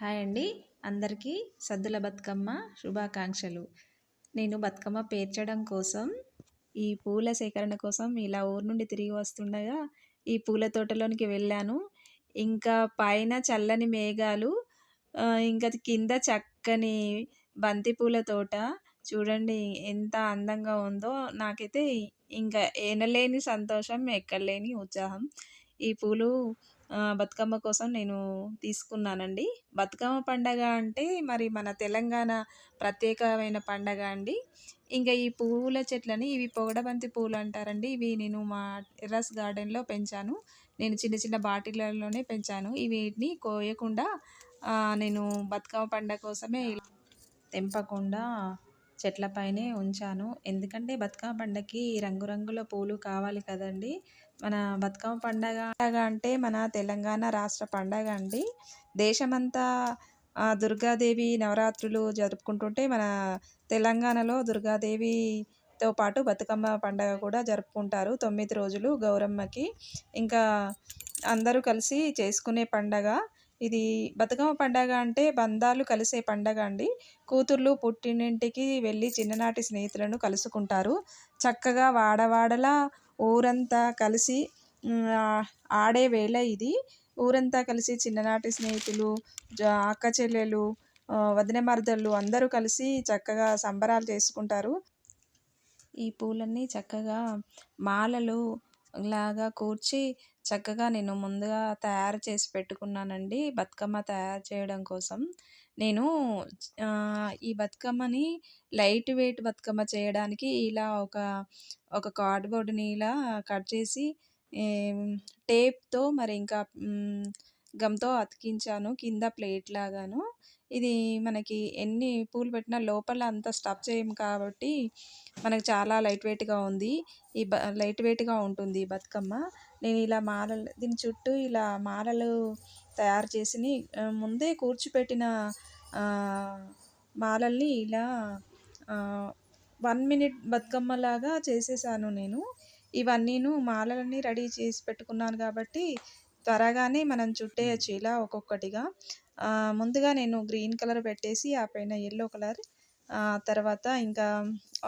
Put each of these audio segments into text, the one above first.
Hi అండి. అందరికీ సద్దుల బతుకమ్మ శుభాకాంక్షలు. నేను బతుకమ్మ పేర్చడం కోసం ఈ పూల సేకరణ కోసం ఇలా ఊరు నుండి తిరిగి వస్తుండగా ఈ పూల తోటలోనికి వెళ్ళాను. ఇంకా పైన చల్లని మేఘాలు ఇంకా కింద చక్కని బంతి పూల తోట. చూడండి ఎంత అందంగా ఉందో. నాకైతే ఇంకా ఎనలేని సంతోషం ఎక్కలేని ఉత్సాహం. ఈ పూలు బతుకమ్మ కోసం నేను తీసుకున్నానండి. బతుకమ్మ పండగ అంటే మరి మన తెలంగాణ ప్రత్యేకమైన పండగ అండి. ఇంకా ఈ పువ్వుల చెట్లని ఇవి పొగడబంతి పూలు అంటారండి. ఇవి నేను మా టెర్రస్ గార్డెన్లో పెంచాను. నేను చిన్న చిన్న బాటిళ్ళలోనే పెంచాను. వీటిని కోయకుండా నేను బతుకమ్మ పండగ కోసమే తెంపకుండా చెట్లపైనే ఉంచాను. ఎందుకంటే బతుకమ్మ పండగకి రంగురంగుల పూలు కావాలి కదండి. మన బతుకమ్మ పండగ పండగ అంటే మన తెలంగాణ రాష్ట్ర పండగ అండి. దేశమంతా దుర్గాదేవి నవరాత్రులు జరుపుకుంటుంటే మన తెలంగాణలో దుర్గాదేవితో పాటు బతుకమ్మ పండగ కూడా జరుపుకుంటారు తొమ్మిది రోజులు గౌరమ్మకి. ఇంకా అందరూ కలిసి చేసుకునే పండగ. ఇది బతుకమ్మ పండగ అంటే బంధాలు కలిసే పండగ అండి. కూతుర్లు పుట్టినింటికి వెళ్ళి చిన్ననాటి స్నేహితులను కలుసుకుంటారు. చక్కగా వాడవాడలా ఊరంతా కలిసి ఆడే వేళ ఇది. ఊరంతా కలిసి చిన్ననాటి స్నేహితులు అక్క చెల్లెలు వదిన మరదళ్ళు అందరూ కలిసి చక్కగా సంబరాలు చేసుకుంటారు. ఈ పూలన్నీ చక్కగా మాలలు లాగా కూర్చి చక్కగా నేను ముందుగా తయారు చేసి పెట్టుకున్నానండి బతుకమ్మ తయారు చేయడం కోసం. నేను ఈ బతుకమ్మని లైట్ వెయిట్ బతుకమ్మ చేయడానికి ఇలా ఒక ఒక కార్డ్బోర్డ్ని ఇలా కట్ చేసి టేప్తో మరి ఇంకా గమ్తో అతికించాను కింద ప్లేట్ లాగాను. ఇది మనకి ఎన్ని పూలు పెట్టినా లోపల అంత స్టఫ్ చేయం కాబట్టి మనకు చాలా లైట్ వెయిట్గా ఉంది. ఈ బ లైట్ వెయిట్గా ఉంటుంది ఈ బతుకమ్మ. నేను ఇలా మాలలు దీని చుట్టూ ఇలా మాలలు తయారు చేసి ముందే కూర్చిపెట్టిన మాలల్ని ఇలా వన్ మినిట్ బతుకమ్మ లాగా చేసేసాను నేను. ఇవన్నీను మాలలన్నీ రెడీ చేసి పెట్టుకున్నాను కాబట్టి త్వరగానే మనం చుట్టేయచ్చు ఇలా ఒక్కొక్కటిగా. ముందుగా నేను గ్రీన్ కలర్ పెట్టేసి ఆ పైన ఎల్లో కలర్ ఆ తర్వాత ఇంకా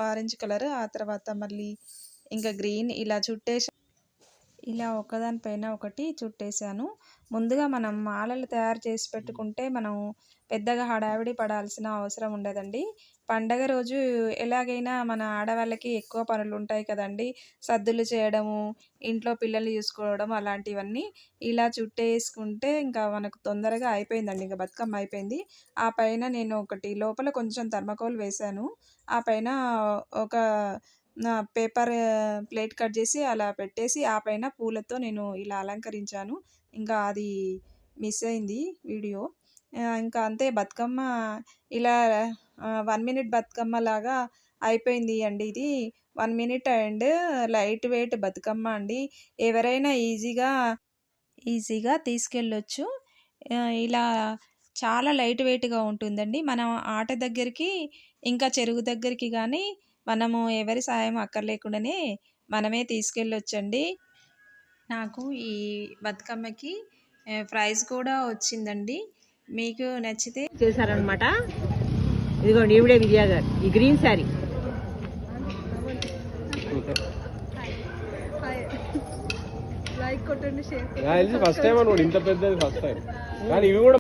ఆరెంజ్ కలర్ ఆ తర్వాత మళ్ళీ ఇంకా గ్రీన్ ఇలా చుట్టేసి ఇలా ఒకదానిపైన ఒకటి చుట్టేసాను ముందుగా మనం మాలలు తయారు చేసి పెట్టుకుంటే మనం పెద్దగా హడావిడి పడాల్సిన అవసరం ఉండదండి. పండగ రోజు ఎలాగైనా మన ఆడవాళ్ళకి ఎక్కువ పనులు ఉంటాయి కదండి. సద్దులు చేయడము ఇంట్లో పిల్లల్ని చూసుకోవడం అలాంటివన్నీ ఇలా చుట్టేసుకుంటే ఇంకా మనకు తొందరగా అయిపోయిందండి. ఇంకా బతుకమ్మ అయిపోయింది. ఆ పైన నేను ఒకటి లోపల కొంచెం థర్మకోల్ వేశాను. ఆ పైన ఒక పేపర్ ప్లేట్ కట్ చేసి అలా పెట్టేసి ఆ పైన పూలతో నేను ఇలా అలంకరించాను. ఇంకా అది మిస్ అయింది వీడియో. ఇంకా అంతే బతుకమ్మ ఇలా వన్ మినిట్ బతుకమ్మ లాగా అయిపోయింది అండి ఇది. One minute and light weight Bathukamma అండి. ఎవరైనా ఈజీగా ఈజీగా తీసుకెళ్ళొచ్చు. ఇలా చాలా లైట్ వెయిట్గా ఉంటుందండి. మనం ఆట దగ్గరికి ఇంకా చెరువు దగ్గరికి కానీ మనము ఎవరి సాయం అక్కర్లేకుండానే మనమే తీసుకెళ్ళొచ్చండి. నాకు ఈ బతుకమ్మకి ప్రైజ్ కూడా వచ్చిందండి. మీకు నచ్చితే చేశారనమాట ఇదిగోండి ఈవిడే విజయ గారు ఈ గ్రీన్ శారీ. ఫస్ట్ టైం అనుకోండి ఇంత పెద్దది ఫస్ట్ టైం కానీ ఇవి కూడా